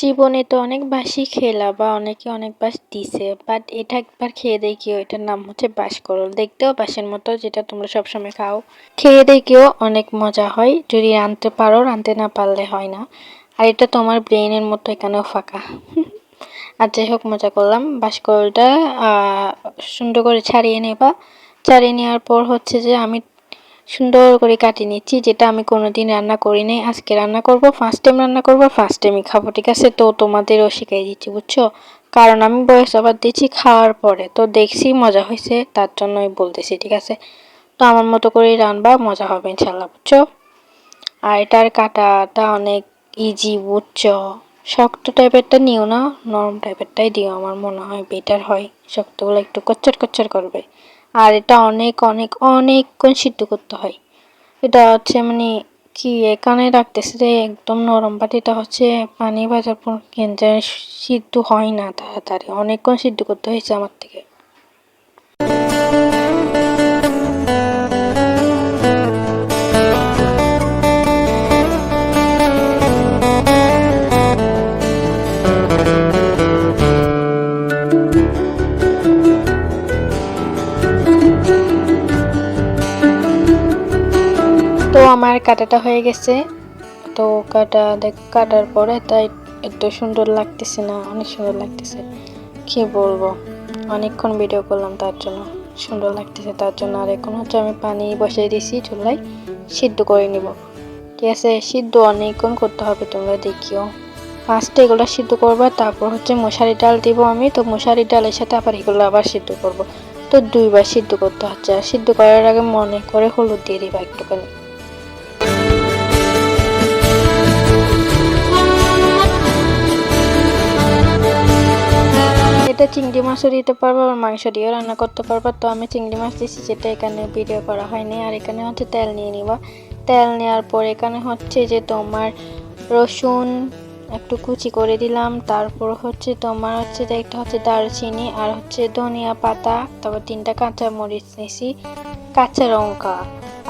জীবনে তো অনেক বাসি খেলা বা অনেকে অনেক বাস দিছে বাট এটা একবার খেয়ে দেখিও, এটার নাম হচ্ছে বাঁশকরল। দেখতেও বাসের মতো, যেটা তোমরা সবসময় খাও। খেয়ে দেখিও অনেক মজা হয়, যদি রাঁধতে পারো রাঁধতে না পারলে হয় না। আর এটা তোমার ব্রেনের মতো এখানেও ফাঁকা। আর যাই হোক মজা করলাম। বাঁশকরলটা সুন্দর করে ছাড়িয়ে নেবা। ছাড়িয়ে নেওয়ার পর হচ্ছে যে আমি সুন্দর করে কাটিয়ে নিচ্ছি, যেটা আমি কোনোদিন রান্না করি নাই। আজকে রান্না করব ফার্স্ট টাইম রান্না করব ফার্স্ট টাইমই খাব, ঠিক আছে? তো তোমাদেরও শিখাই দিচ্ছি, বুঝছ? কারণ আমি বয়স আবার দিচ্ছি খাওয়ার পরে, তো দেখছি মজা হয়েছে, তার জন্যই বলতেছি, ঠিক আছে? তো আমার মতো করেই রান্না মজা হবে ইনশাল্লাহ বুঝছ? আর এটার কাটাটা অনেক ইজি বুঝছ? শক্ত টাইপেরটা নিও না, নরম টাইপেরটাই দিও, আমার মনে হয় বেটার হয়। শক্তগুলো একটু কচ্চর কচ্চর করবে। আর এটা অনেক অনেক অনেকক্ষণ সিদ্ধ করতে হয়। এটা হচ্ছে মানে কি এখানে রাখতেছে রে একদম নরম বাট এটা হচ্ছে পানি বাজার কেন্দ্রে সিদ্ধ হয় না তাড়াতাড়ি। অনেকক্ষণ সিদ্ধ করতে হয়েছে আমার থেকে। আমার কাটাটা হয়ে গেছে। তো কাটা দেখ, কাটার পরে তাই এত সুন্দর লাগতেছে না, অনেক সুন্দর লাগতেছে। কি বলব? অনেকক্ষণ ভিডিও করলাম তার জন্য। সুন্দর লাগতেছে তার জন্য। আর এখন হচ্ছে আমি পানি বসিয়ে দিয়েছি চুলাই সিদ্ধ করে নিব। ঠিক আছে? সিদ্ধ অনেকক্ষণ করতে হবে তোমরা দেখিও। ফার্স্টে এগুলো সিদ্ধ করব, তারপর হচ্ছে মশারি ডাল দিব আমি। তো মশারি ডালের সাথে আবার এগুলো আবার সিদ্ধ করব। তো দুইবার সিদ্ধ করতে হচ্ছে। আর সিদ্ধ করার আগে মনে করে হলুদ দিয়ে দিবা একটুখানি। এটা চিংড়ি মাছও দিতে পারব আর মাংস দিয়েও রান্না করতে পারব। তো আমি চিংড়ি মাছ দিচ্ছি যেটা এখানে ভিডিও করা হয়নি। আর এখানে হচ্ছে তেল নিয়ে নিবা। তেল নেওয়ার পর এখানে হচ্ছে যে তোমার রসুন একটু কুচি করে দিলাম। তারপর হচ্ছে তোমার হচ্ছে একটা হচ্ছে দারচিনি আর হচ্ছে ধনিয়া পাতা, তারপর তিনটা কাঁচা মরিচ নিয়েছি কাঁচা লঙ্কা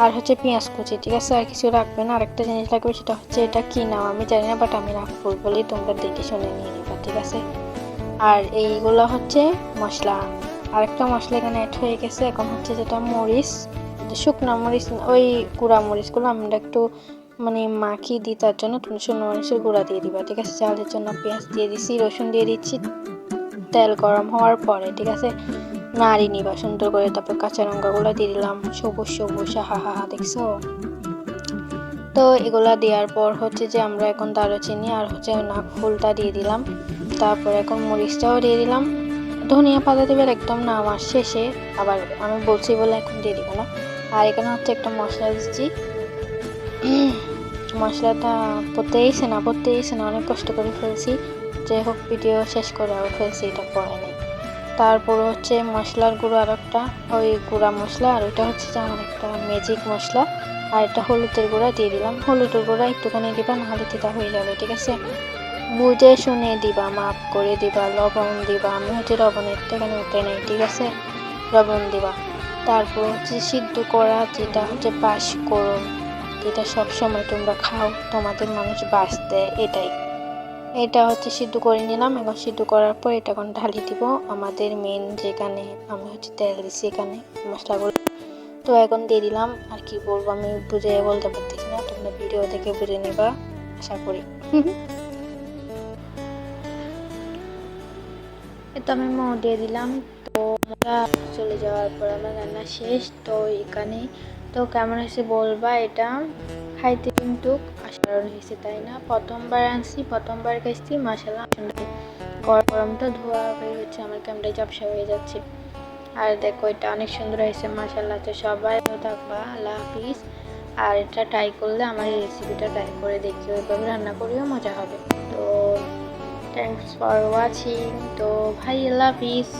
আর হচ্ছে পেঁয়াজ কুচি, ঠিক আছে? আর কিছু রাখবে না। আরেকটা জিনিস লাগবে, সেটা হচ্ছে এটা কি নাম? আমি জানি না বাট আমি রাখব বলেই তোমরা দেখে শুনে নিয়ে নিবা, ঠিক আছে? আর এইগুলো হচ্ছে মশলা। আরেকটা মশলা এখানে অ্যাড হয়ে গেছে, এখন হচ্ছে যেটা মরিচ শুকনো মরিচ, ওই গুঁড়া মরিচগুলো আমরা একটু মানে মাখি দিই, তার জন্য তুমি শুকনো মরিচের গুঁড়া দিয়ে দিবা, ঠিক আছে? চালের জন্য পেঁয়াজ দিয়ে দিচ্ছি রসুন দিয়ে দিচ্ছি, তেল গরম হওয়ার পরে, ঠিক আছে? নাড়ি নিবা সুন্দর করে, তারপর কাঁচা লঙ্কাগুলো দিয়ে দিলাম, সবুজ সবুজ, হা হা হা, দেখছ? তো এগুলা দেওয়ার পর হচ্ছে যে আমরা এখন দারুচিনি আর হচ্ছে নাক ফুলটা দিয়ে দিলাম। তারপর এখন মরিচটাও দিয়ে দিলাম। ধনিয়া পাতা দেবার একদম নামার শেষে আবার আমি বলছি বলে এখন দিয়ে দিব না। আর এখানে হচ্ছে একটা মশলা দিচ্ছি। মশলাটা পড়তে এসে না, পড়তে এসে না, অনেক কষ্ট করে ফেলছি। যাই হোক ভিডিও শেষ করে আবার ফেলছি, এটা পরে নেই। তারপর হচ্ছে মশলার গুঁড়ো আর একটা ওই গুঁড়া মশলা, আর ওইটা হচ্ছে যে আমার একটা ম্যাজিক মশলা। আর একটা হলুদের গুঁড়া দিয়ে দিলাম। হলুদের গুঁড়া একটুখানি দিবা, নাহলে তিতা হয়ে যাবে, ঠিক আছে? বুঝে শুনে দিবা, মাপ করে দিবা, লবণ দিবা, আমি হচ্ছে লবণের এখানে উঠে নেই, ঠিক আছে? লবণ দিবা। তারপর হচ্ছে সিদ্ধ করা যেটা হচ্ছে বাস করো যেটা সবসময় তোমরা খাও, তোমাদের মানুষ বাঁচতে এটাই। এটা হচ্ছে সিদ্ধ করে নিলাম এখন সিদ্ধ করার পর এটা এখন ঢালি দিব। আমাদের মেন যেখানে, আমি হচ্ছে তেল দিচ্ছি এখানে, মশলাগুলো। তো এখন দিয়ে দিলাম। আর কি বলব, আমি বুঝে বলতে পারতেছি না, তোমরা ভিডিও দেখে বুঝে নিবা, আশা করি। তো আমি মো দিয়ে দিলাম। তো চলে যাওয়ার পর আমার রান্না শেষ। তো এখানে, তো কেমন হয়েছে বলবা এটা? খাইতে কিন্তু অসাধারণ হয়েছে, তাই না? প্রথমবার আনছি, প্রথমবার খাইছি মশালা সুন্দর গরম তো ধোয়া হয়ে হচ্ছে আমার ক্যামেরায় চপসা হয়ে যাচ্ছে। আর দেখো, এটা অনেক সুন্দর হয়েছে মাসাল্লাহ তো সবাই থাকবা, আল্লাহ হাফিজ। আর এটা ট্রাই করলে আমার এই রেসিপিটা ট্রাই করে দেখি ওইভাবে রান্না করেও মজা হবে। তো থ্যাংকস ফর ওয়াচিং তো ভাই, আল্লাহ হাফিজ।